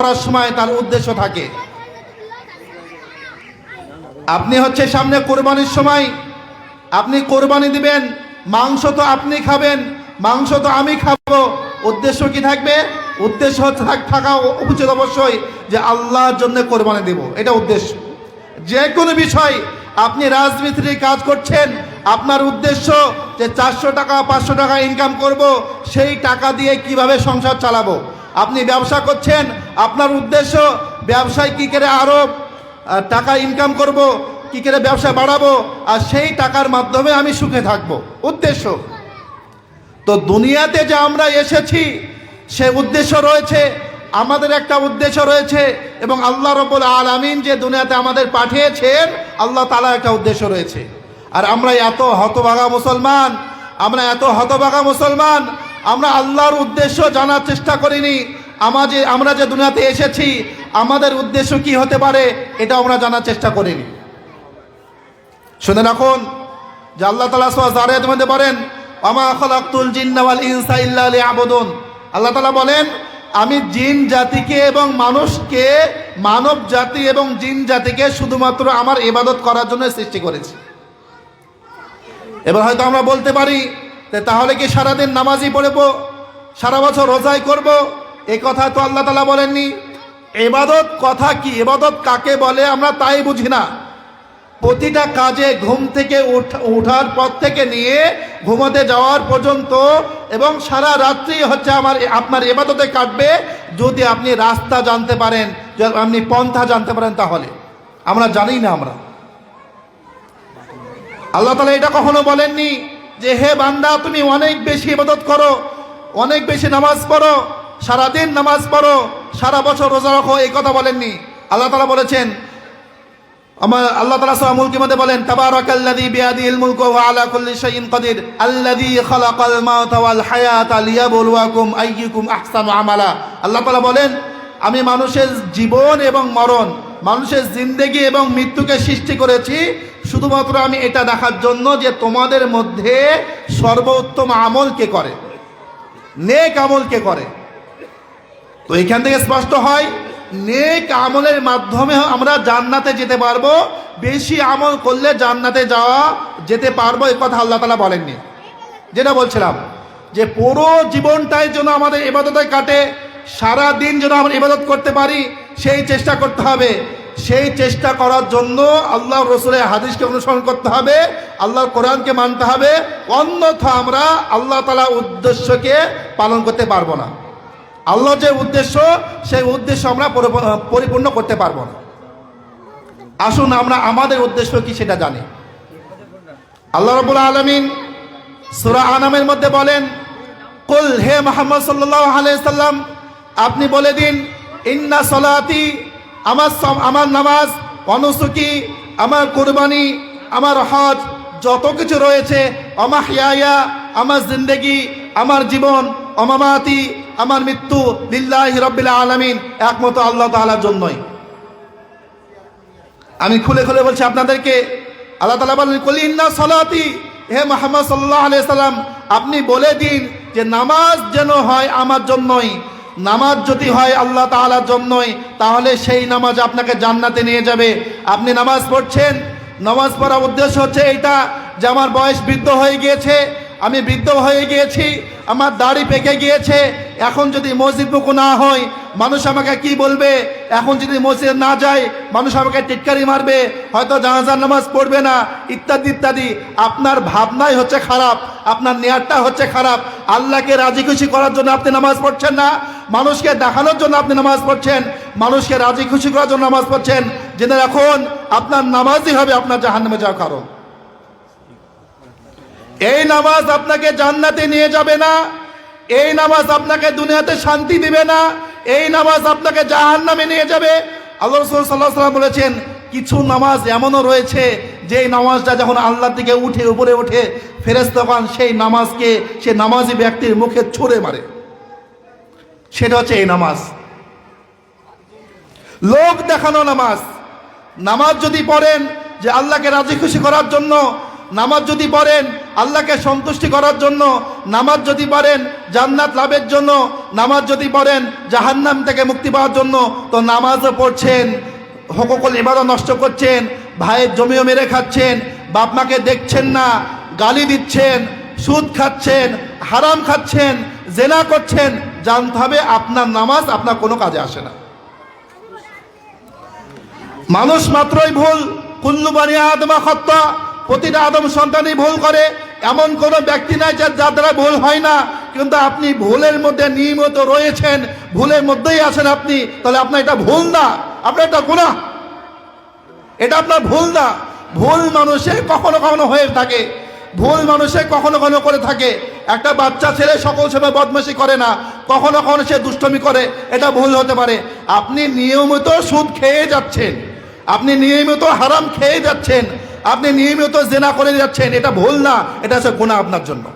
করার সময় তার উদ্দেশ্য থাকে। আপনি হচ্ছে সামনে কোরবানির সময়, আপনি কোরবানি দিবেন, মাংস তো আপনি খাবেন, মাংস তো আমি খাব। উদ্দেশ্য কি থাকবে? উদ্দেশ্য থাকা উচিত অবশ্যই যে আল্লাহর জন্য কোরবানি দেব। এটা উদ্দেশ্য। যে কোনো বিষয়, আপনি রাজমিস্ত্রি কাজ করছেন, আপনার উদ্দেশ্য যে চারশো টাকা, পাঁচশো টাকা ইনকাম করব, সেই টাকা দিয়ে কীভাবে সংসার চালাবো? আপনি ব্যবসা করছেন, আপনার উদ্দেশ্য ব্যবসায় কী করে আরও টাকা ইনকাম করব, কী করে ব্যবসা বাড়াবো, আর সেই টাকার মাধ্যমে আমি সুখে থাকব। উদ্দেশ্য। তো দুনিয়াতে যে আমরা এসেছি, সে উদ্দেশ্য রয়েছে, আমাদের একটা উদ্দেশ্য রয়েছে, এবং আল্লাহ রব্বুল আলামিন যে দুনিয়াতে আমাদের পাঠিয়েছেন, আল্লাহ তালা একটা উদ্দেশ্য রয়েছে। আর আমরা এত হতভাগা মুসলমান, আমরা এত হতভাগা মুসলমান আমরা আল্লাহর উদ্দেশ্য জানার চেষ্টা করিনি। আমাদের আমরা যে দুনিয়াতে এসেছি, আমাদের উদ্দেশ্য কি হতে পারে, এটা আমরা জানার চেষ্টা করিনি। শুনে রাখুন যে আল্লাহ তালা জারেদ মধ্যে বলেন আমা খলাকুল জিন্নাওয়াল ইনসা ইল্লা লিয়াবুদুন। আল্লাহ তালা বলেন, আমি জিন জাতিকে এবং মানুষকে, মানব জাতি এবং জিন জাতিকে শুধুমাত্র আমার ইবাদত করার জন্য সৃষ্টি করেছি। এবার হয়তো আমরা বলতে পারি তাহলে কি সারাদিন নামাজই পড়ব? সারা বছর রোজাই করব? এই কথা তো আল্লাহ তালা বলেননি। এবাদত কথা কি? এবাদত কাকে বলে আমরা তাই বুঝি না। প্রতিটা কাজে ঘুম থেকে উঠ- ওঠার পর থেকে নিয়ে ঘুমোতে যাওয়ার পর্যন্ত এবং সারা রাত্রি হচ্ছে আমার আপনার এবাদতে কাটবে। যদি আপনি রাস্তা জানতে পারেন আপনি পন্থা জানতে পারেন তাহলে। আমরা জানি না আমরা। আল্লাহ তালা এটা কখনো বলেননি। যে হে বান্দা, তুমি অনেক বেশি ইবাদত করো, অনেক বেশি নামাজ পড়ো, সারাদিন নামাজ পড়ো, সারা বছর রোজা রাখো, এই কথা বলেননি। আল্লাহ তালা বলেছেন, আমার আল্লাহ তাআলা সূরা মুলকের মধ্যে বলেন, তাবারাকাল্লাযী বিয়াদিহিল মুলকু ওয়া আলা কুল্লি শাইইন কাদির, আল্লাযী খালাকাল মাউতা ওয়াল হায়াতা লিয়াবলুয়াকুম আইয়ুকুম আহসানু আমালা। আল্লাহ তাআলা বলেন, আমি মানুষের জীবন এবং মরণ, মানুষের জিন্দেগি এবং মৃত্যুকে সৃষ্টি করেছি শুধুমাত্র আমি এটা দেখার জন্য যে তোমাদের মধ্যে সর্বোত্তম আমল কে করে? নেক আমল কে করে? তো এখান থেকে স্পষ্ট হয়, নেক আমলের মাধ্যমে আমরা জান্নাতে যেতে পারব, বেশি আমল করলে জান্নাতে যাওয়া যেতে পারব এ কথা আল্লাহ তালা বলেননি। যেটা বলছিলাম, যে পুরো জীবনটাই যেন আমাদের ইবাদতে কাটে সারা দিন যেন আমরা ইবাদত করতে পারি, সেই চেষ্টা করতে হবে। সেই চেষ্টা করার জন্য আল্লাহ রসুলের হাদিসকে অনুসরণ করতে হবে, আল্লাহর কোরআনকে মানতে হবে, অন্যথা আমরা আল্লাহ তালা উদ্দেশ্যকে পালন করতে পারব না। আল্লাহ যে উদ্দেশ্য, সেই উদ্দেশ্য আমরা পরিপূর্ণ করতে পারব না। আসুন আমরা আমাদের উদ্দেশ্য কি সেটা জানি। আল্লাহ রবুল আলমিন সুরা আনামের মধ্যে বলেন, কুল হে মোহাম্মদ সাল্লাহ আলাইসাল্লাম আপনি বলে দিন, ইন্না সলাতি আমার আমার নামাজ, অনুসুকি, আমার কুরবানি, আমার হজ, যত কিছু রয়েছে, আমার অমাহিয়া আমার জিন্দেগি, আমার জীবন, অমামাতি, আমার মৃত্যু লিল্লাহি রব্বিল আলামিন একমত আল্লাহ তাআলার জন্যই। আমি খুলে খুলে বলছি আপনাদেরকে, আল্লাহ তালা বলেন কলিন্না সলাতি হে মোহাম্মদ সাল্লাহ আলিয়া সাল্লাম আপনি বলে দিন যে নামাজ যেন হয় আমার জন্যই। নামাজ যদি হয় আল্লাহ তালার জন্যই, তাহলে সেই নামাজ আপনাকে জান্নাতে নিয়ে যাবে। আপনি নামাজ পড়ছেন, নামাজ পড়ার উদ্দেশ্য হচ্ছে এটা যে আমার বয়স বৃদ্ধ হয়ে গিয়েছে আমি বৃদ্ধ হয়ে গিয়েছি, আমার দাড়ি পেকে গিয়েছে, এখন যদি মসজিদ মুখো না হয়, মানুষ আমাকে কি বলবে? এখন যদি মসজিদ না যায়, মানুষ আমাকে টিটকারি মারবে, হয়তো জানাজার নামাজ পড়বে না, ইত্যাদি ইত্যাদি। আপনার ভাবনাই হচ্ছে খারাপ, আপনার নেয়ারটা হচ্ছে খারাপ। আল্লাহকে রাজি খুশি করার জন্য আপনি নামাজ পড়ছেন না, মানুষকে দেখানোর জন্য আপনি নামাজ পড়ছেন, মানুষকে রাজি খুশি করার জন্য নামাজ পড়ছেন। জেনে রাখুন, আপনার নামাজই হবে আপনার জাহান্নামে যাওয়ার কারণ। এই নামাজ আপনাকে জান্নাতে নিয়ে যাবে না। এই নামাজ আপনাকে দুনিয়াতে শান্তি দিবে না। এই নামাজ আপনাকে জাহান নামে নিয়ে যাবে। আল্লাহ রসুল সাল্লাহ সাল্লাম বলেছেন, কিছু নামাজ এমনও রয়েছে যে নামাজটা যখন আল্লাহর দিকে উঠে, উপরে উঠে ফেরেস তখন সেই নামাজকে, সে নামাজি ব্যক্তির মুখে ছুঁড়ে মারে। সেটা হচ্ছে এই নামাজ। লোক দেখানো নামাজ। নামাজ যদি পড়েন যে আল্লাহকে রাজি খুশি করার জন্য নামাজ যদি পড়েন, আল্লাহকে সন্তুষ্টি করার জন্য নামাজ যদি পড়েন, জান্নাত লাভের জন্য নামাজ যদি পড়েন, জাহান্নাম থেকে মুক্তি পাওয়ার জন্য, তো নামাজও পড়ছেন, হককল ইবাদত নষ্ট করছেন, ভাইয়ের জমিও মেরে খাচ্ছেন বাপ মাকে দেখছেন না, গালি দিচ্ছেন, সুদ খাচ্ছেন, হারাম খাচ্ছেন, জেনা করছেন, জানতে হবে আপনার নামাজ আপনার কোনো কাজে আসে না। মানুষ মাত্রই ভুল। কুল্লু বানি আদমা খত্তা প্রতিটা আদম সন্তানই ভুল করে। এমন কোনো ব্যক্তি নাই যার দ্বারা ভুল হয় না। কিন্তু আপনি ভুলের মধ্যে নিয়মিত রয়েছেন, ভুলের মধ্যেই আছেন আপনি, তাহলে আপনার এটা ভুল না। আপনার এটা গুণা এটা আপনার ভুল না। ভুল মানুষে কখনো কখনো হয়ে থাকে। ভুল মানুষে কখনো কখনো করে থাকে। একটা বাচ্চা ছেলে সকল সময় বদমাশি করে না। কখনো কখনো সে দুষ্টমি করে। এটা ভুল হতে পারে। আপনি নিয়মিত সুদ খেয়ে যাচ্ছেন। আপনি নিয়মিত হারাম খেয়ে যাচ্ছেন। আপনি নিয়মিত জেনা করে যাচ্ছেন, এটা ভুল না, এটা হচ্ছে গুণা আপনার জন্য।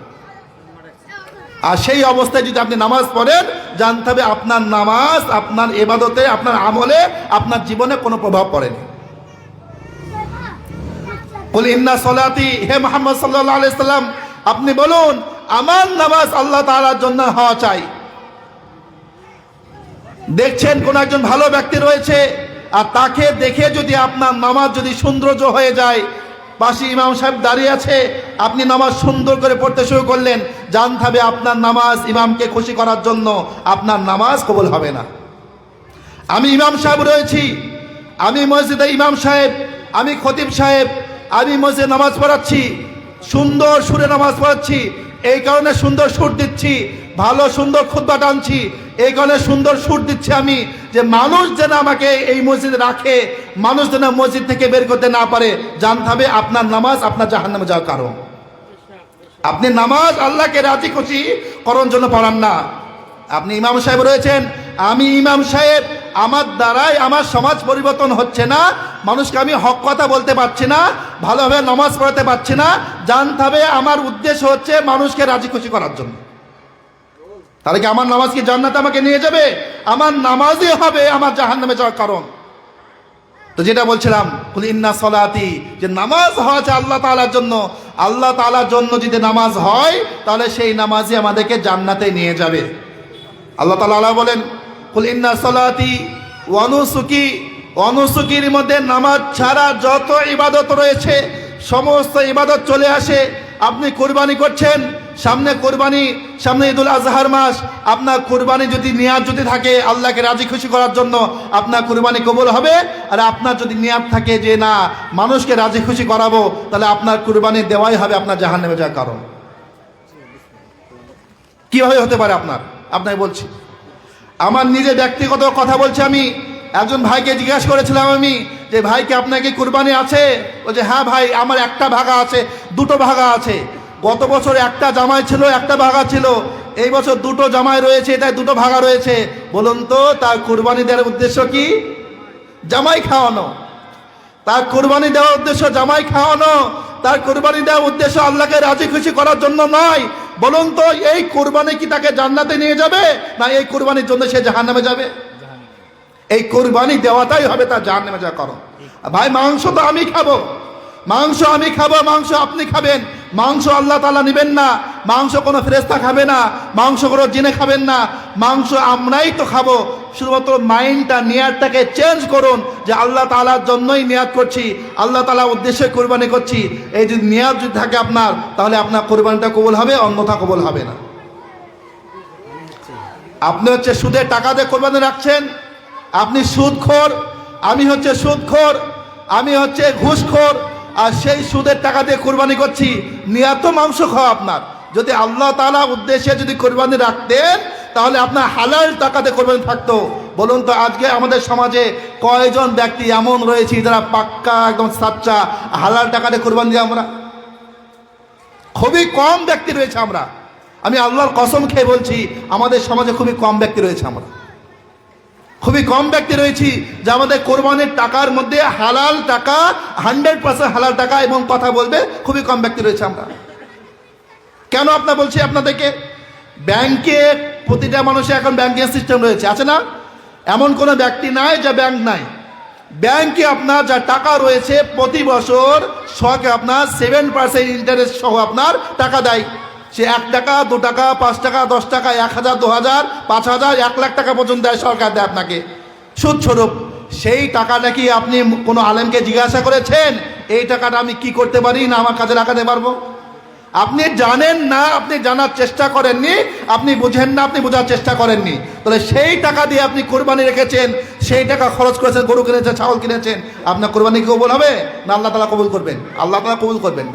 আর সেই অবস্থায় যদি আপনি নামাজ পড়েন, জানতে হবে আপনার নামাজ, আপনার এবাদতে আপনার আমলে, আপনার জীবনে কোনো প্রভাব পড়েনি। বলি ইন্না সলাতি, হে মোহাম্মদ সাল্লাহ আলাইসাল্লাম আপনি বলুন, আমার নামাজ আল্লাহ তাআলার জন্য হওয়া চাই। দেখছেন কোন একজন ভালো ব্যক্তি রয়েছে আর তাকে দেখে যদি আপনার নামাজ যদি সৌন্দর্য হয়ে যায়, পাশে ইমাম সাহেব দাঁড়িয়ে আছে, আপনি নামাজ সুন্দর করে পড়তে শুরু করলেন, জানতে হবে আপনার নামাজ ইমামকে খুশি করার জন্য আপনার নামাজ কবল হবে না। আমি ইমাম সাহেব রয়েছি, আমি মসজিদে ইমাম সাহেব, আমি খতিব সাহেব, আমি মসজিদে নামাজ পড়াচ্ছি, সুন্দর সুরে নামাজ পড়াচ্ছি এই কারণে সুন্দর সুর দিচ্ছি, ভালো সুন্দর খুদ্া টানছি। এই কারণে সুন্দর সুর দিচ্ছি আমি যে মানুষ যেন আমাকে এই মসজিদে রাখে, মানুষ যেন মসজিদ থেকে বের করতে না পারে। জানতে হবে আপনার নামাজ আপনার জাহান নামে যাওয়ার কারণ। আপনি নামাজ আল্লাহকে রাজি খুশি করার জন্য পড়ান না। আপনি ইমাম সাহেব রয়েছেন আমি ইমাম সাহেব, আমার দ্বারাই আমার সমাজ পরিবর্তন হচ্ছে না, মানুষকে আমি হক কথা বলতে পারছি না, ভালোভাবে নামাজ পড়াতে পারছি না, জানতে হবে আমার উদ্দেশ্য হচ্ছে মানুষকে রাজি খুশি করার জন্য। তাহলে কি আমার নামাজ কি জান্নাতে আমাকে নিয়ে যাবে? আমার নামাজই হবে আমার জাহান্নামে যাওয়ার কারণ। তো যেটা বলছিলাম ইন্না সলাতি, যে নামাজ হচ্ছে আল্লাহ তাআলার জন্য। আল্লাহ তাআলার জন্য যদি নামাজ হয়, তাহলে সেই নামাজই আমাদেরকে জান্নাতে নিয়ে যাবে। আল্লাহ তাআলা বলেন কুল ইন্না সলাতি অনুসুকি অনুসুকির মধ্যে নামাজ ছাড়া যত ইবাদত রয়েছে, সমস্ত ইবাদত চলে আসে। আপনি কোরবানি করছেন, সামনে কোরবানি, সামনে ঈদুল আজহার মাস, আপনার কোরবানি যদি নিয়াত যদি থাকে, আল্লাহকে রাজি খুশি করার জন্য আপনার কোরবানি কবুল হবে। আর আপনার যদি নিয়াত থাকে যে না, মানুষকে রাজি খুশি করাবো, তাহলে আপনার কোরবানি দেওয়াই হবে আপনার জাহান নেমে যাওয়ার কারণ। কীভাবে হতে পারে আপনার? আপনাকে বলছি। আমার নিজে ব্যক্তিগত কথা বলছি আমি। একজন ভাইকে জিজ্ঞাসা করেছিলাম আমি যে ভাইকে আপনাকে কুরবানি আছে? ও যে হ্যাঁ ভাই, আমার একটা ভাগা আছে, দুটো ভাগা আছে। গত বছর একটা জামাই ছিল, একটা ভাগা ছিল। এই বছর দুটো জামাই রয়েছে তাই দুটো ভাগা রয়েছে। বলুন তো, তার কুরবানি দেওয়ার উদ্দেশ্য কি? জামাই খাওয়ানো। তার কোরবানি দেওয়ার উদ্দেশ্য জামাই খাওয়ানো। তার কোরবানি দেওয়ার উদ্দেশ্য আল্লাহকে রাজি খুশি করার জন্য নয়। বলুন তো এই কোরবানি কি তাকে জান্নাতে নিয়ে যাবে না এই কোরবানির জন্য সে জাহান নামে যাবে এই কোরবানি দেওয়াটাই হবে তার জাহান নামে যা করো ভাই মাংস তো আমি খাব। মাংস আমি খাব, মাংস আপনি খাবেন। মাংস আল্লাহ তালা নেবেন না। মাংস কোনো ফেরেস্তা খাবে না। মাংস কোনো জিনে খাবেন না। মাংস আমরাই তো খাব। শুধুমাত্র মাইন্ডটা, নেয়ারটাকে চেঞ্জ করুন যে আল্লাহ তালার জন্যই নিয়াদ করছি, আল্লাহ তালা উদ্দেশ্যে কোরবানি করছি। এই যদি নিয়াদ যদি থাকে আপনার, তাহলে আপনার কোরবানিটা কবুল হবে, অন্যথা কবুল হবে না। আপনি হচ্ছে সুদের টাকা দিয়ে কোরবানি রাখছেন, আপনি সুদখোর, আমি হচ্ছে সুদখোর, আমি হচ্ছে ঘুষখোর আর সেই সুদের টাকা দিয়ে কোরবানি করছি, নিয়াত মাংস খাওয়া আপনার। যদি আল্লাহ তালা উদ্দেশ্যে যদি কোরবানি রাখতেন, তাহলে আপনার হালাল টাকাতে কোরবানি থাকতো। বলুন তো, আজকে আমাদের সমাজে কয়জন ব্যক্তি এমন রয়েছে যারা পাক্কা একদম সাচ্চা হালাল টাকাতে কোরবানি দিয়ে আমরা? খুবই কম ব্যক্তি রয়েছে আমরা। আমি আল্লাহর কসম খেয়ে বলছি, আমাদের সমাজে খুবই কম ব্যক্তি রয়েছে আমরা। খুবই কম ব্যক্তি রয়েছি যে আমাদের কোরবানির টাকার মধ্যে হালাল টাকা, হান্ড্রেড পার্সেন্ট হালাল টাকা এবং কথা বলবে, খুবই কম ব্যক্তি রয়েছে আমরা। কেন আপনার বলছি আপনাদেরকে? ব্যাংকে প্রতিটা মানুষের এখন ব্যাংকিং সিস্টেম রয়েছে, আছে না? এমন কোনো ব্যক্তি নাই যা ব্যাংক নাই। ব্যাংকে আপনার যা টাকা রয়েছে প্রতি বছর সকে আপনার সেভেন পার্সেন্ট ইন্টারেস্ট সহ আপনার টাকা দেয়। সে এক টাকা, দু টাকা, পাঁচ টাকা, দশ টাকা, এক হাজার, দু হাজার, পাঁচ হাজার, এক লাখ টাকা পর্যন্ত দেয় সরকার দেয় আপনাকে। সুদ স্বরূপ সেই টাকাটা কি আপনি কোনো আলেমকে জিজ্ঞাসা করেছেন? এই টাকাটা আমি কি করতে পারি না আমার কাজে লাগাতে পারব? আপনি জানেন না, আপনি জানার চেষ্টা করেননি, আপনি বুঝেন না, আপনি বোঝার চেষ্টা করেননি। তাহলে সেই টাকা দিয়ে আপনি কোরবানি রেখেছেন, সেই টাকা খরচ করেছেন, গরু কিনেছেন, ছাগল কিনেছেন, আপনার কোরবানি কবুল হবে? না আল্লাহ তালা কবুল করবেন। আল্লাহ তালা কবুল করবেন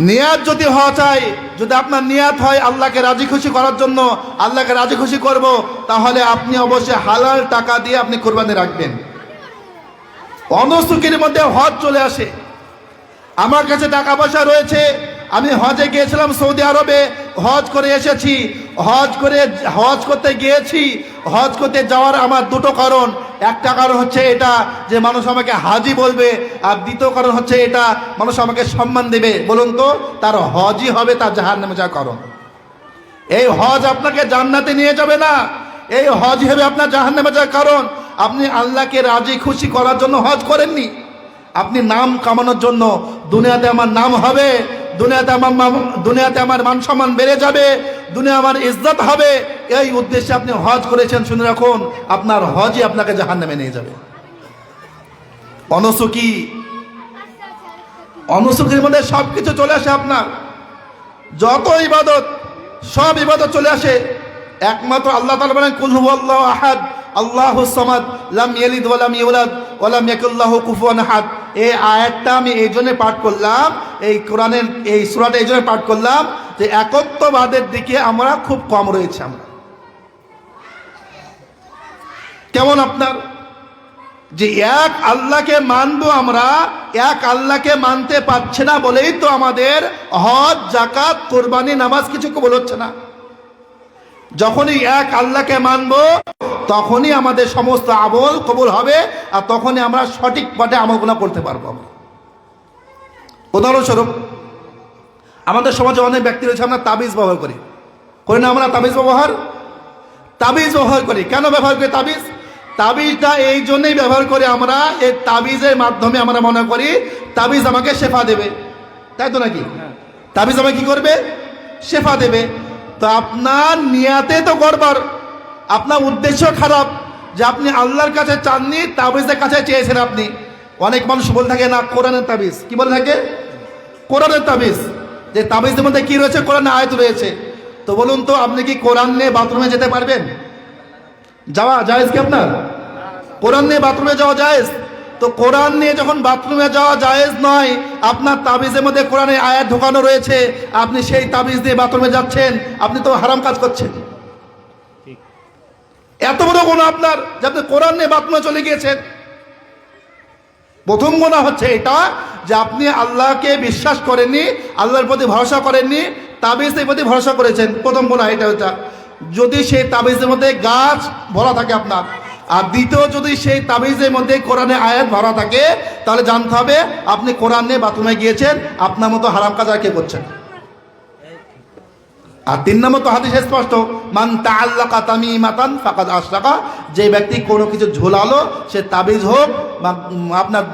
নিয়াত যদি হওয়া চাই, যদি আপনার নিয়াত হয় আল্লাহকে রাজি খুশি করার জন্য, আল্লাহকে রাজি খুশি করব, তাহলে আপনি অবশ্যই হালাল টাকা দিয়ে আপনি কোরবানি রাখবেন। অনস্তুকির মধ্যে হজ চলে আসে। আমার কাছে টাকা পয়সা রয়েছে আমি হজে গিয়েছিলাম সৌদি আরবে। হজ করে এসেছি। হজ করে, হজ করতে গিয়েছি। হজ করতে যাওয়ার আমার দুটো কারণ। একটা কারণ হচ্ছে এটা যে মানুষ আমাকে হাজি বলবে আর দ্বিতীয় কারণ হচ্ছে এটা মানুষ আমাকে সম্মান দেবে। বলুন তো, তার হজই হবে, তার জাহার নামে যাওয়ার কারণ। এই হজ আপনাকে জান্নাতে নিয়ে যাবে না। এই হজ হবে আপনার জাহান নামে যাওয়ার কারণ। আপনি আল্লাহকে রাজি খুশি করার জন্য হজ করেননি। আপনি নাম কামানোর জন্য দুনিয়াতে আমার নাম হবে। দুনিয়াতে আমার দুনিয়াতে আমার মান সম্মান বেড়ে যাবে, দুনিয়া আমার ইজ্জত হবে। এই উদ্দেশ্যে আপনি হজ করেছেন, শুনে রাখুন, আপনার হজই আপনাকে জাহান নামে নিয়ে যাবে। অনসুকি অনসুকির মধ্যে সব কিছু চলে আসে আপনার। যত ইবাদত, সব ইবাদত চলে আসে। একমাত্র আল্লাহ তাআলা বলেন, কুল হুয়াল্লাহু আহাদ। আল্লাহু সামাদ লাম ইয়ালিদ ওয়া লাম ইউলাদ ওয়া লাম ইয়াকুল লাহু কুফুয়ান আহাদ। এই আয়াতটা আমি এই জন্য পাঠ করলাম, এই কোরআনের, এই সূরাটা এই জন্য পাঠ করলাম যে একত্ববাদের দিকে আমরা খুব কম রয়েছে আমরা। কেমন আপনার? যে এক আল্লাহকে মানবো আমরা, এক আল্লাহকে মানতে পারছে না বলেই তো আমাদের হজ জাকাত কোরবানি, নামাজ কিছু কবল হচ্ছে না। যখনই এক আল্লাহকে মানবো তখনই আমাদের সমস্ত আমল কবুল হবে আর তখনই আমরা সঠিক পথে আমলগুলো করতে পারব উদাহরণস্বরূপ আমাদের সমাজে অনেক ব্যক্তি রয়েছে আমরা তাবিজ ব্যবহার করি। করি না আমরা তাবিজ ব্যবহার? তাবিজ ব্যবহার করি। কেন ব্যবহার করি তাবিজ? তাবিজটা এই জন্যই ব্যবহার করি আমরা এই তাবিজের মাধ্যমে আমরা মনে করি তাবিজ আমাকে শেফা দেবে। তাই তো নাকি? তাবিজ আমাকে কি করবে? শেফা দেবে। তো আপনার নিয়াতে তো গড়বার। আপনার উদ্দেশ্য খারাপ, যে আপনি আল্লাহর কাছে চাননি, তাবিজের কাছে চেয়েছেন আপনি। অনেক মানুষ বলে থাকে, না, কোরআনের তাবিজ। কি বলে থাকে? কোরআনের তাবিজ। যে তাবিজের মধ্যে কি রয়েছে? কোরআনে আয়ত রয়েছে। তো বলুন তো, আপনি কি কোরআন নিয়ে বাথরুমে যেতে পারবেন? যাওয়া জায়েজ কি আপনার? কোরআন নিয়ে বাথরুমে যাওয়া জায়েজ তো কোরআন নিয়ে যখন বাথরুমে যাওয়া জায়েজ নয়, আপনার তাবিজের মধ্যে কোরআনে আয়াত ঢোকানো রয়েছে, আপনি সেই তাবিজ দিয়ে বাথরুমে যাচ্ছেন, আপনি তো হারাম কাজ করছেন। এত বড় গুণ আপনার যে আপনি কোরআন নিয়ে বাথরুমে চলে গিয়েছেন। প্রথম গোনা হচ্ছে এটা যে আপনি আল্লাহকে বিশ্বাস করেননি, আল্লাহর প্রতি ভরসা করেননি তাবিজের প্রতি ভরসা করেছেন। প্রথম গোনা এটা হচ্ছে, যদি সেই তাবিজের মধ্যে গাছ ভরা থাকে আপনার আর দ্বিতীয় যদি সেই তাবিজের মধ্যে কোরআনে আয়াত ভরা থাকে, তাহলে জানতে হবে আপনি কোরআন নিয়ে বাথরুমে গিয়েছেন, আপনার মতো হারাম কাজ আর কে করছেন আর তিন নম্বর তো হাদিস স্পষ্ট, মান তাআল্লাকা তামিমাতান ফাকাদ আশরাকা যে ব্যক্তি কোনো কিছু ঝোলালো, সে তাবিজ হোক, বা আপনার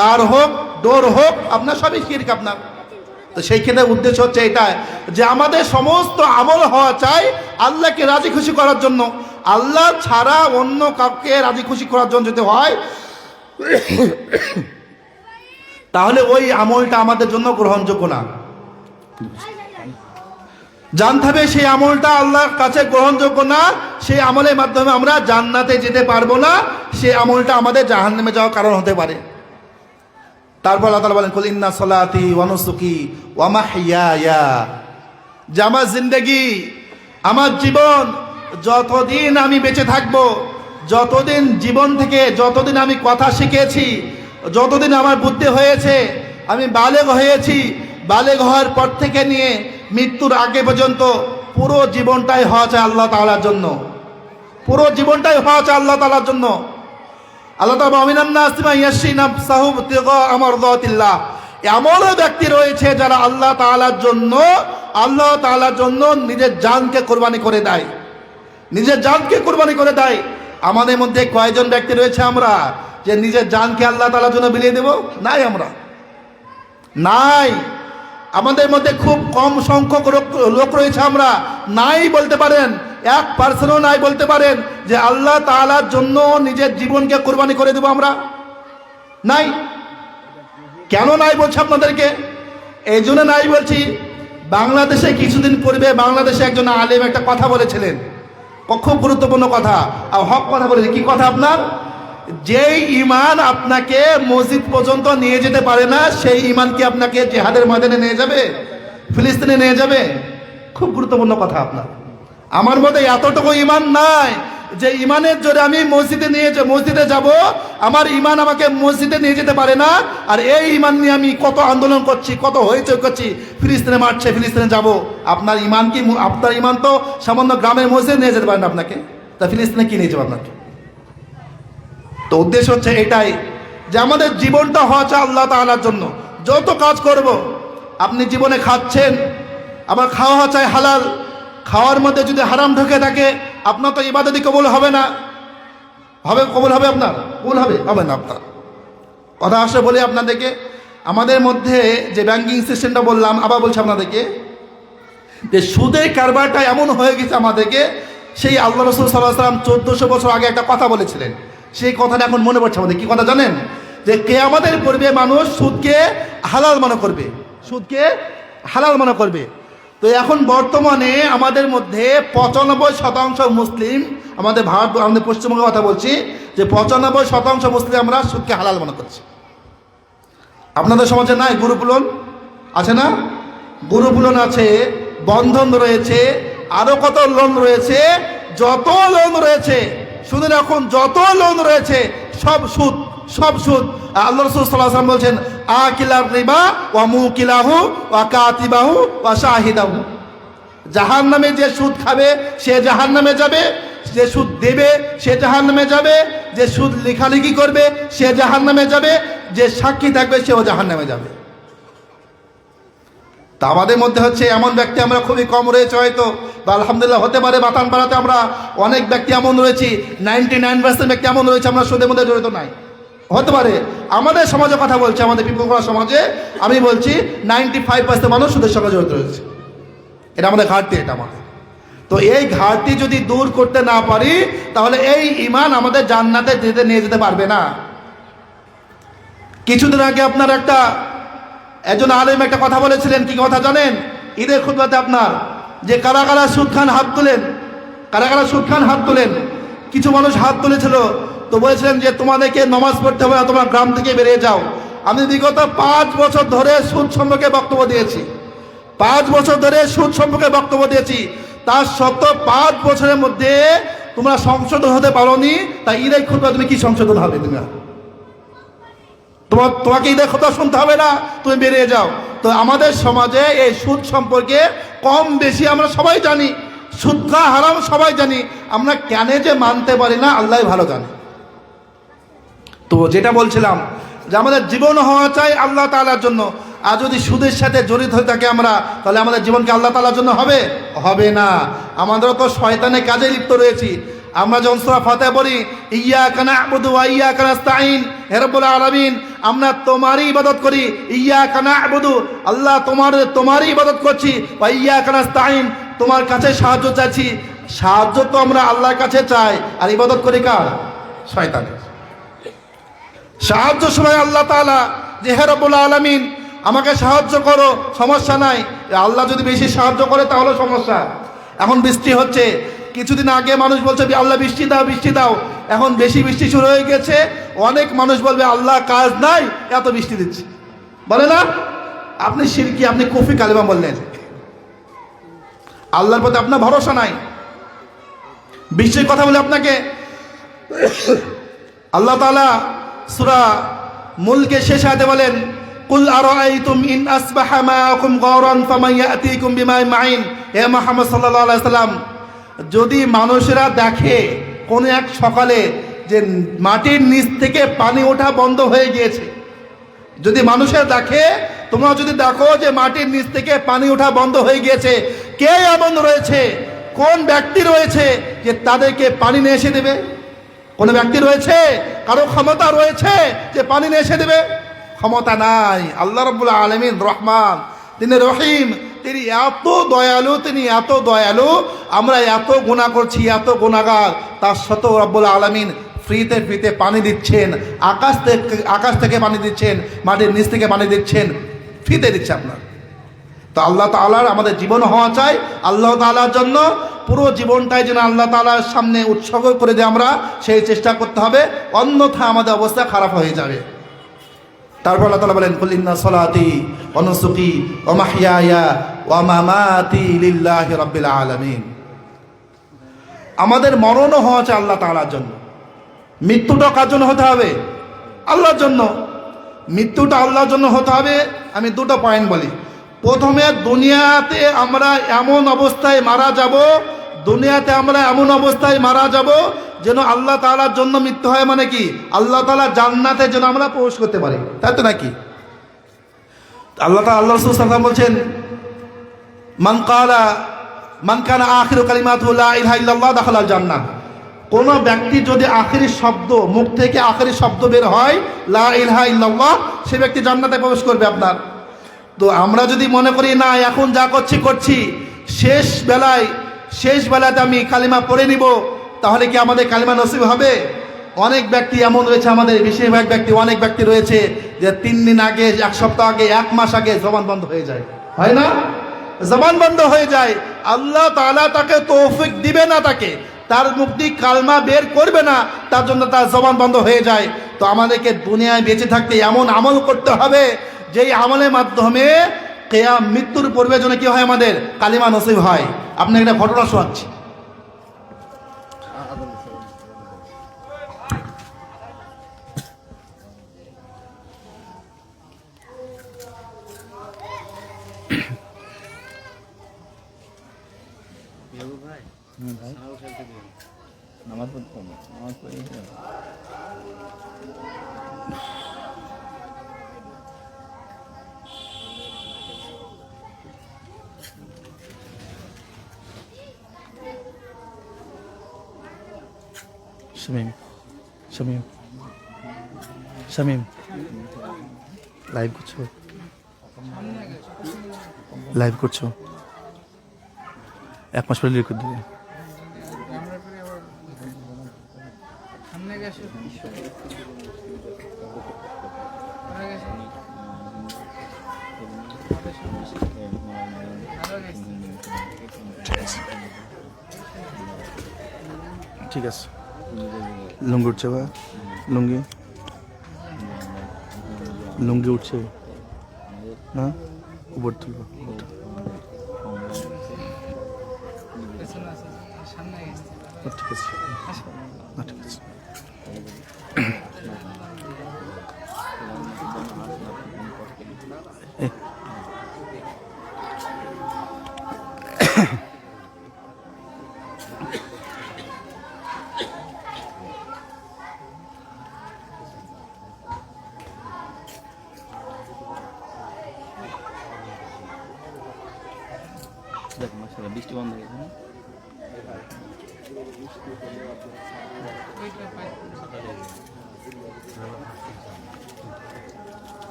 কার হোক, ডোর হোক, আপনার সবই শিরক আপনার। তো সেই ক্ষেত্রে উদ্দেশ্য হচ্ছে এটা যে আমাদের সমস্ত আমল হওয়া চাই আল্লাহকে রাজি খুশি করার জন্য। আল্লাহ ছাড়া অন্য কাউকে রাজি খুশি করার জন্য যদি হয়, তাহলে ওই আমলটা আমাদের জন্য গ্রহণযোগ্য না। জানতে হবে সেই আমলটা আল্লাহর কাছে গ্রহণযোগ্য না, সেই আমলের মাধ্যমে আমরা জান্নাতে যেতে পারব না, সেই আমলটা আমাদের জাহান্নামে যাওয়ার কারণ হতে পারে। তারপর আল্লাহ বলেন কলিন্না সলাতি ওয়া নুসুকি ওয়া মাহইয়ায়া। যে আমার জিন্দেগি, আমার জীবন যতদিন আমি বেঁচে থাকব, যতদিন জীবন থেকে, যতদিন আমি কথা শিখেছি, যতদিন আমার বুদ্ধি হয়েছে, আমি বালেগ হয়েছি, বালেগ হওয়ার পর থেকে নিয়ে মৃত্যুর আগে পর্যন্ত পুরো জীবনটাই হওয়া চাই আল্লাহ তাআলার জন্য। পুরো জীবনটাই হওয়া চাই আল্লাহ তালার জন্য। আল্লাহ তাআলা অমিনান্না আসিমা ইয়াসি নাফসাহু আমার আমরদাতিল্লাহ এমনও ব্যক্তি রয়েছে যারা আল্লাহ তাআলার জন্য, আল্লাহ তাআলার জন্য নিজের জানকে কোরবানি করে দেয়। নিজের জানকে কোরবানি করে দেয়। আমাদের মধ্যে কয়জন ব্যক্তি রয়েছে আমরা, যে নিজের জানকে আল্লাহ তালার জন্য বিলিয়ে দেব? নাই আমরা। নাই। আমাদের মধ্যে খুব কম সংখ্যক লোক- রয়েছে আমরা। নাই বলতে পারেন। এক পার্সেন্টও নাই বলতে পারেন যে আল্লাহ তালার জন্য নিজের জীবনকে কোরবানি করে দেবো আমরা। নাই। কেন নাই বলছি আপনাদেরকে? এই জন্য নাই বলছি, বাংলাদেশে কিছুদিন পূর্বে বাংলাদেশে একজন আলেম একটা কথা বলেছিলেন। খুব গুরুত্বপূর্ণ কথা। আর হক কথা বলেছে। কি কথা আপনার? যেই ইমান আপনাকে মসজিদ পর্যন্ত নিয়ে যেতে পারে না, সেই ইমান কি আপনাকে জেহাদের ময়দানে নিয়ে যাবে? ফিলিস্তিনে নিয়ে যাবে? খুব গুরুত্বপূর্ণ কথা আপনার। আমার মতে এতটুকু ইমান নাই। যে ইমানের জোরে আমি মসজিদে নিয়ে মসজিদে যাব, আমার ইমান আমাকে মসজিদে নিয়ে যেতে পারে না। আর এই ইমান নিয়ে আমি কত আন্দোলন করছি, কত হইচই করছি, ফিলিস্তিনে মারছে, ফিলিস্তিনে যাব। আপনার ইমান কি আপনার ইমান তো সামান্য গ্রামের মসজিদে নিয়ে যেতে পারে না আপনাকে। তা ফিলিস্তিনে কি নিয়ে যাবে আপনাকে? তো উদ্দেশ্য হচ্ছে এটাই, যে আমাদের জীবনটা হওয়া চাই আল্লাহ তাআলার জন্য। যত কাজ করব, আপনি জীবনে খাচ্ছেন আবার খাওয়া চাই হালাল, খাওয়ার মধ্যে যদি হারাম ঢুকে থাকে আপনার তো ইবাদতি কবুল হবে না। হবে, কবুল হবে আপনার? কবুল হবে হবে না আপনার। কথা আসলে বলি আপনাদেরকে, আমাদের মধ্যে যে ব্যাংকিং সিস্টেমটা বললাম, আবার বলছি আপনাদেরকে, যে সুদের কারবারটা এমন হয়ে গেছে আমাদেরকে, সেই আল্লাহ রসুল সাল্লাহ সাল্লাম চোদ্দোশো বছর আগে একটা কথা বলেছিলেন। সেই কথাটা এখন মনে পড়ছে আমাদের। কি কথা জানেন? যে কে আমাদের পূর্বে মানুষ সুদকে হালাল মনে করবে। সুদকে হালাল মনে করবে। তো এখন বর্তমানে আমাদের মধ্যে পঁচানব্বই শতাংশ মুসলিম আমাদের ভারত, আমাদের পশ্চিমবঙ্গের কথা বলছি, যে পঁচানব্বই শতাংশ মুসলিম আমরা সুদকে হালাল মনে করছি। আপনাদের সমাজে নাই গুরুপুলন আছে না? গুরুপুলন আছে, বন্ধন রয়েছে, আরও কত লোন রয়েছে, যত লোন রয়েছে শুধু এখন যত লোন রয়েছে, সব সুদ। সব সুদ। আল্লাহ রসুল সাল্লাম বলছেন আ রিবা ওয়া মু কিলাহু ওয়া কাতিবাহু ওয়া শাহিদাহু। জাহান নামে যে সুদ খাবে, সে জাহান নামে যাবে। যে সুদ দেবে, সে জাহান নামে যাবে। যে সুদ লেখালেখি করবে, সে জাহান নামে যাবে। যে সাক্ষী থাকবে, সেও জাহান নামে যাবে। তা আমাদের মধ্যে হচ্ছে এমন ব্যক্তি আমরা খুবই কম রয়েছে হয়তো, বা আলহামদুলিল্লাহ হতে পারে, বাতান পাড়াতে আমরা অনেক ব্যক্তি এমন রয়েছি নাইনটি নাইন পার্সেন্ট ব্যক্তি এমন রয়েছে, আমরা সুদের মধ্যে জড়িত নাই। হতে পারে। আমাদের সমাজে কথা বলছে, আমাদের পিপুলখোলা সমাজে। আমি বলছি নাইনটি ফাইভ পার্সেন্ট মানুষ সুদের সঙ্গে জড়িত রয়েছে। এটা আমাদের ঘাটতি, এটা আমাদের। তো এই ঘাটতি যদি দূর করতে না পারি, তাহলে এই ইমান আমাদের জান্নাতে যেতে, নিয়ে যেতে পারবে না। কিছুদিন আগে আপনার একটা, একজন আলেম একটা কথা বলেছিলেন, কি কথা জানেন? ঈদের খুদবাতে আপনার, যে কারা কারা সুদ খান হাত তোলেন, কারা কারা সুদ খান হাত তোলেন, কিছু মানুষ হাত তুলেছিল তো বলেছিলেন যে, তোমাদেরকে নমাজ পড়তে হবে তোমরা গ্রাম থেকে বেরিয়ে যাও। আমি বিগত পাঁচ বছর ধরে সুদ সম্পর্কে বক্তব্য দিয়েছি। পাঁচ বছর ধরে সুদ সম্পর্কে বক্তব্য দিয়েছি। তার সত্ত্বেও পাঁচ বছরের মধ্যে তোমরা সংশোধন হতে পারোনি। তাই ঈদের খুদবা তুমি কি সংশোধন হবে তুমি? তোমার, তোমাকে ঈদের কথা শুনতে হবে না, তুমি বেরিয়ে যাও। তো আমাদের সমাজে এই সুদ সম্পর্কে কম বেশি আমরা সবাই জানি। সুদ খাওয়া হারাম সবাই জানি। আমরা কেন যে মানতে পারি না আল্লাহ ভালো জানে। তো যেটা বলছিলাম যে আমাদের জীবন হওয়া চাই আল্লাহ তালার জন্য। আর যদি সুদের সাথে জড়িত হয়ে থাকে আমরা, তাহলে আমাদের জীবনকে আল্লাহ তালার জন্য হবে? হবে না। আমাদেরও তো শয়তানের কাজে লিপ্ত রয়েছি। আমরা যখন সুরা ফাতে বলি ইয়া কানা আবুদু ইয়া কানা স্তাইন হেরবুল আলামিন, আমরা তোমারই ইবাদত করি। ইয়া কানা আবুদু আল্লাহ তোমার, তোমারই ইবাদত করছি। বা ইয়া কানা স্তাইন তোমার কাছে সাহায্য চাইছি। সাহায্য তো আমরা আল্লাহর কাছে চাই। আর ইবাদত করি কার? শয়তানের। সাহায্য সময় আল্লাহ তালা যে হেরবুল আলমিন, আমাকে সাহায্য করো, সমস্যা নাই। আল্লাহ যদি বেশি সাহায্য করে তাহলে সমস্যা। এখন বৃষ্টি হচ্ছে। কিছুদিন আগে মানুষ বলছে, "বি- আল্লাহ, বৃষ্টি দাও বৃষ্টি দাও। এখন বেশি বৃষ্টি শুরু হয়ে গেছে। অনেক মানুষ বলবে, আল্লাহ, কাজ নাই, এত বৃষ্টি দিচ্ছে। বলে না? আপনি সিরকি, আপনি কফি কালিমা বললেন। আল্লাহর প্রতি আপনার ভরসা নাই। বৃষ্টির কথা বলে আপনাকে। আল্লাহ তালা সুরা মুলকে শেষ হাতে বলেন, কুল আরাইতুম ইন আসবাহা মাআকুম গাওরান ফামান বিমাই মাইন হে মুহাম্মদ সাল্লাল্লাহু আলাইহি সাল্লাম যদি মানুষেরা দেখে কোন এক সকালে যে মাটির নিচ থেকে পানি ওঠা বন্ধ হয়ে গিয়েছে, যদি মানুষের দেখে, তোমরা যদি দেখো যে মাটির নিচ থেকে পানি ওঠা বন্ধ হয়ে গিয়েছে, কে এমন রয়েছে, কোন ব্যক্তি রয়েছে যে তাদেরকে পানি নিয়ে এসে দেবে? কোন ব্যক্তি রয়েছে, কারও ক্ষমতা রয়েছে যে পানি নিয়ে এসে দেবে? ক্ষমতা নাই। আল্লাহ রব্বুল আলমিন রহমান, তিনি রহিম, তিনি এত দয়ালু, তিনি এত দয়ালু, আমরা এত গুণা করছি, এত গুণাগার তার সত্ত্বেও রব্বুল আলমিন ফ্রিতে ফ্রিতে পানি দিচ্ছেন, আকাশ থেকে আকাশ থেকে পানি দিচ্ছেন, মাটির নিচ থেকে পানি দিচ্ছেন, ফ্রিতে দিচ্ছে আপনার। তো আল্লাহ তালার আমাদের জীবন হওয়া চাই, আল্লাহ তালার জন্য পুরো জীবনটাই যেন আল্লাহ তালার সামনে উৎসর্গ করে দিয়ে আমরা, সেই চেষ্টা করতে হবে। অন্যথা আমাদের অবস্থা খারাপ হয়ে যাবে। তারপর আল্লাহ তালা বলেন কুলিন্না সলাতি অনুসুকি ওমাহিয়া ওয়ামামাতি লিল্লাহ রব্বিল আলমিন। আমাদের মরণও হওয়া চাই আল্লাহ তালার জন্য। মৃত্যুটা কার জন্য হতে হবে? আল্লাহর জন্য। মৃত্যুটা আল্লাহর জন্য হতে হবে। আমি দুটো পয়েন্ট বলি। প্রথমে দুনিয়াতে আমরা এমন অবস্থায় মারা যাব, দুনিয়াতে আমরা এমন অবস্থায় মারা যাব যেন আল্লাহ তাআলার জন্য মৃত্যু হয় মানে কি? আল্লাহ তালা জান্নাতে যেন আমরা প্রবেশ করতে পারি। তাই তো নাকি? আল্লাহ তাআলা, আল্লাহ রসুল সাল্লাম বলছেন, মান কালা, মান কানা আখিরু কালিমাতু লা ইলাহা ইল্লাল্লাহ দাখালাল জান্নাহ। কোন ব্যক্তি যদি আখেরি শব্দ, মুখ থেকে আখেরি শব্দ বের হয়, লা ইলহা ইল্লাল্লাহ, সে ব্যক্তি জান্নাতে প্রবেশ করবে আপনার। তো আমরা যদি মনে করি, না, এখন যা করছি করছি। শেষ বেলায়, শেষ বেলাতে আমি কালিমা পড়ে নিব, তাহলে কি আমাদের কালিমা নসিব হবে? অনেক ব্যক্তি এমন রয়েছে আমাদের, বেশিরভাগ ব্যক্তি, অনেক ব্যক্তি রয়েছে যে তিন দিন আগে, এক সপ্তাহ আগে, এক মাস আগে জবান বন্ধ হয়ে যায়। হয় না? জবান বন্ধ হয়ে যায়। আল্লাহ তাআলা তাকে তৌফিক দিবে না তাকে। তার মুক্তি কালমা বের করবে না, তার জন্য তার জবান বন্ধ হয়ে যায়। তো আমাদেরকে দুনিয়ায় বেঁচে থাকতে এমন আমল করতে হবে যেই আমলের মাধ্যমে কেয়াম, মৃত্যুর পূর্বে জন্য কি হয় আমাদের? কালিমা নসিব হয়। আপনাকে একটা ঘটনা শোনাচ্ছি। শামিম শামিম শামিম লাইভ করছ? লাইভ করছ? এক মাস পরে আরও গেছে ঠিক আছে। লুঙ্গি উঠছে বা লুঙ্গি? লুঙ্গি উঠছে। না উপর তুলবো। ও, ঠিক আছে।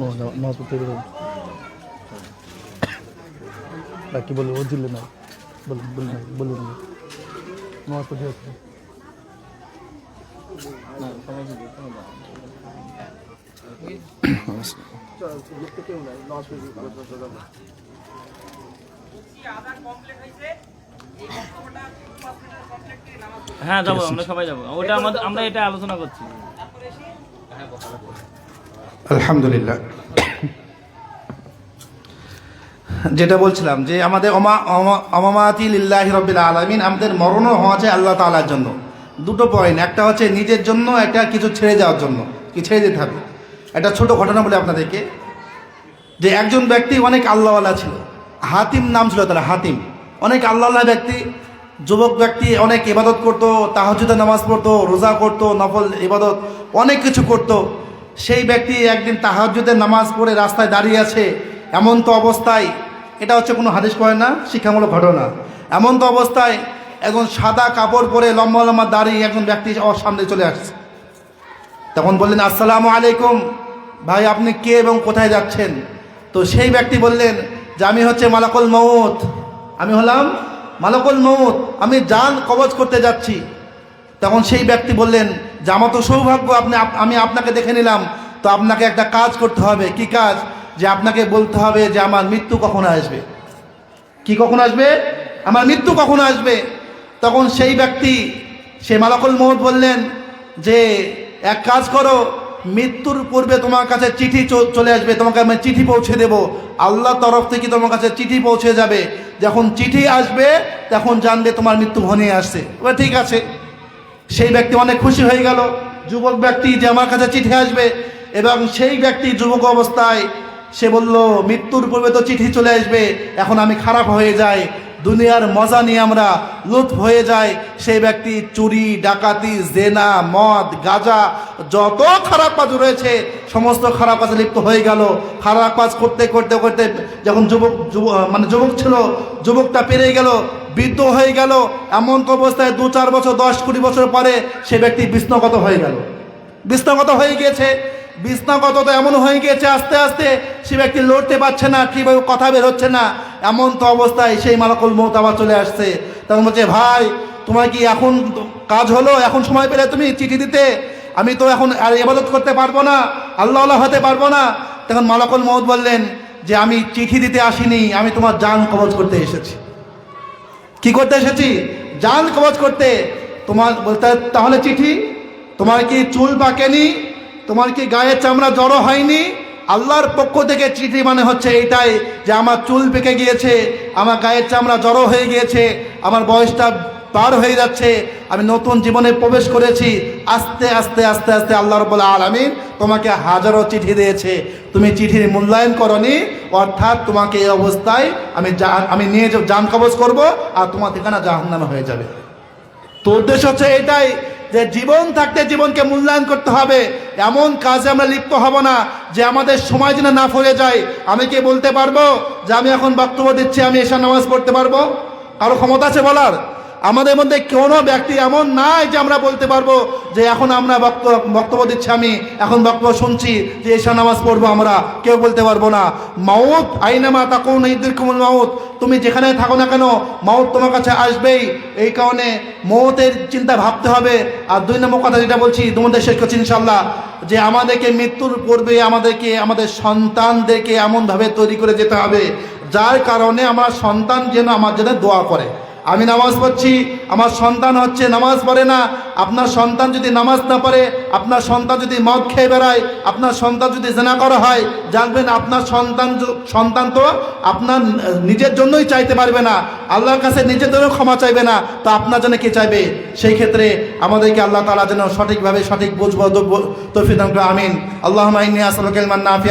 ও নামাজ পড়তে গেলে বাকি বলে ও দিলে না বলুন বলুন বলুন নামাজ পড়তে হবে হ্যাঁ যাব, আমরা সবাই যাব। ওটা আমাদের, আমরা এটা আলোচনা করছি। আলহামদুলিল্লাহ। যেটা বলছিলাম যে আমাদের অমা অমা- অমামাতি লিল্লাহি আলামিন আমাদের মরণও হওয়া চাই আল্লাহ তাআলার জন্য। দুটো পয়েন্ট একটা হচ্ছে নিজের জন্য, একটা কিছু ছেড়ে যাওয়ার জন্য, কি ছেড়ে যেতে হবে। একটা ছোট ঘটনা বলে আপনাদেরকে। যে একজন ব্যক্তি অনেক আল্লাহওয়ালা ছিল, হাতিম নাম ছিল তার, হাতিম। অনেক আল্লাহওয়ালা ব্যক্তি, যুবক ব্যক্তি, অনেক ইবাদত করতো তাহাজুদে নামাজ পড়তো, রোজা করতো, নফল ইবাদত, অনেক কিছু করতো। সেই ব্যক্তি একদিন তাহাজুদের নামাজ পড়ে রাস্তায় দাঁড়িয়ে আছে, এমন তো অবস্থায়, এটা হচ্ছে কোনো হাদিস করে না, শিক্ষামূলক ঘটনা। এমন তো অবস্থায় একজন সাদা কাপড় পরে লম্বা লম্বা দাঁড়িয়ে একজন ব্যক্তি আমার সামনে চলে আসছে। তখন বললেন, আসসালামু আলাইকুম, ভাই আপনি কে এবং কোথায় যাচ্ছেন? তো সেই ব্যক্তি বললেন, যে আমি হচ্ছে মালাকুল মৌত আমি হলাম, মালাকুল মৌত আমি জান কবজ করতে যাচ্ছি। তখন সেই ব্যক্তি বললেন যে আমার তো সৌভাগ্য, আপনি আমি আপনাকে দেখে নিলাম। তো আপনাকে একটা কাজ করতে হবে। কি কাজ? যে আপনাকে বলতে হবে যে আমার মৃত্যু কখন আসবে। কি কখন আসবে? আমার মৃত্যু কখন আসবে? তখন সেই ব্যক্তি, সে মালাকুল মহম্মদ বললেন, যে এক কাজ করো, মৃত্যুর পূর্বে তোমার কাছে চিঠি চলে আসবে। তোমাকে আমি চিঠি পৌঁছে দেব। আল্লাহ তরফ থেকে তোমার কাছে চিঠি পৌঁছে যাবে। যখন চিঠি আসবে, তখন জানবে তোমার মৃত্যু ঘনিয়ে আসছে। ঠিক আছে। সেই ব্যক্তি অনেক খুশি হয়ে গেল। যুবক ব্যক্তি যে আমার কাছে চিঠি আসবে এবং সেই ব্যক্তি যুবক অবস্থায় সে বলল, মৃত্যুর পূর্বে তো চিঠি চলে আসবে, এখন আমি খারাপ হয়ে যাই। দুনিয়ার মজা নিয়ে আমরা লুৎফ হয়ে যায় সেই ব্যক্তি চুরি, ডাকাতি, জেনা, মদ, গাজা, যত খারাপ কাজ রয়েছে, সমস্ত খারাপ কাজে লিপ্ত হয়ে গেল। খারাপ কাজ করতে করতে করতে যখন যুবক, যুব- মানে যুবক ছিল, যুবকটা পেরে গেল, বৃদ্ধ হয়ে গেল। এমন অবস্থায় দু চার বছর, দশ কুড়ি বছর পরে সে ব্যক্তি বিষ্ণগত হয়ে গেল। বিষ্ণগত হয়ে গিয়েছে। বিষ্ণাগত তো এমন হয়ে গিয়েছে, আস্তে আস্তে সে ব্যক্তি লড়তে পারছে না ঠিকভাবে কথা বের হচ্ছে না, এমন তো অবস্থায় সেই মালাকুল মত আবার চলে আসছে। তখন বলছে ভাই, তোমার কি এখন কাজ হলো? এখন সময় পেলে তুমি চিঠি দিতে? আমি তো এখন আর ইবাদত করতে পারব না, আল্লাহ আল্লাহ হতে পারব না। তখন মালাকুল মত বললেন যে, আমি চিঠি দিতে আসিনি, আমি তোমার জান কবজ করতে এসেছি। কি করতে এসেছি? জান কবজ করতে। তোমার বলতে, তাহলে চিঠি, তোমার কি চুল পাকেনি? তোমার কি গায়ের চামড়া জড়ো হয়নি? আল্লাহর পক্ষ থেকে চিঠি মানে হচ্ছে এটাই যে আমার চুল পেকে গিয়েছে, আমার গায়ের চামড়া জড়ো হয়ে গিয়েছে, আমার বয়সটা পার হয়ে যাচ্ছে, আমি নতুন জীবনে প্রবেশ করেছি, আস্তে আস্তে আস্তে আস্তে আল্লাহ রবুল্লা আলমিন তোমাকে হাজারো চিঠি দিয়েছে। তুমি চিঠির মূল্যায়ন করনি, অর্থাৎ তোমাকে এই অবস্থায় আমি আমি নিয়ে যাব জান কবজ করব আর তোমার ঠিকানা জাহান্নামে হয়ে যাবে। তো উদ্দেশ্য হচ্ছে এটাই যে জীবন থাকতে জীবনকে মূল্যায়ন করতে হবে। এমন কাজে আমরা লিপ্ত হব না যে আমাদের সময় যেন না ফলে যায়। আমি কি বলতে পারব? যে আমি এখন বক্তব্য দিচ্ছি, আমি এসা নামাজ পড়তে পারব? কারও ক্ষমতা আছে বলার? আমাদের মধ্যে কোনো ব্যক্তি এমন নাই যে আমরা বলতে পারব যে এখন আমরা বক্তব্য বক্তব্য দিচ্ছি আমি, এখন বক্তব্য শুনছি যে এসা নামাজ পড়ব আমরা। কেউ বলতে পারব না। মাউত, আইনামা তাকুন ঈদুল মাউত। তুমি যেখানে থাকো না কেন, মাউত তোমার কাছে আসবেই। এই কারণে মৌতের চিন্তা ভাবতে হবে। আর দুই নম্বর কথা যেটা বলছি, তোমাদের শেষ করছি ইনশাল্লাহ যে আমাদেরকে মৃত্যুর পূর্বে আমাদেরকে, আমাদের সন্তানদেরকে এমনভাবে তৈরি করে যেতে হবে। যার কারণে আমার সন্তান যেন, আমার জন্য দোয়া করে। আমি নামাজ পড়ছি, আমার সন্তান হচ্ছে, নামাজ পড়ে না। আপনার সন্তান যদি নামাজ না পড়ে, আপনার সন্তান যদি মদ খেয়ে বেড়ায়, আপনার সন্তান যদি জেনা করা হয়, জানবেন আপনার সন্তান সন্তান তো আপনার নিজের জন্যই চাইতে পারবে না। আল্লাহর কাছে নিজের জন্য ক্ষমা চাইবে না। তো আপনার জন্য কে চাইবে? সেই ক্ষেত্রে আমাদেরকে আল্লাহ তালা যেন সঠিকভাবে সঠিক বুঝব করে আমিন। আল্লাহ আইনি আসল কেলমান নাফিয়া।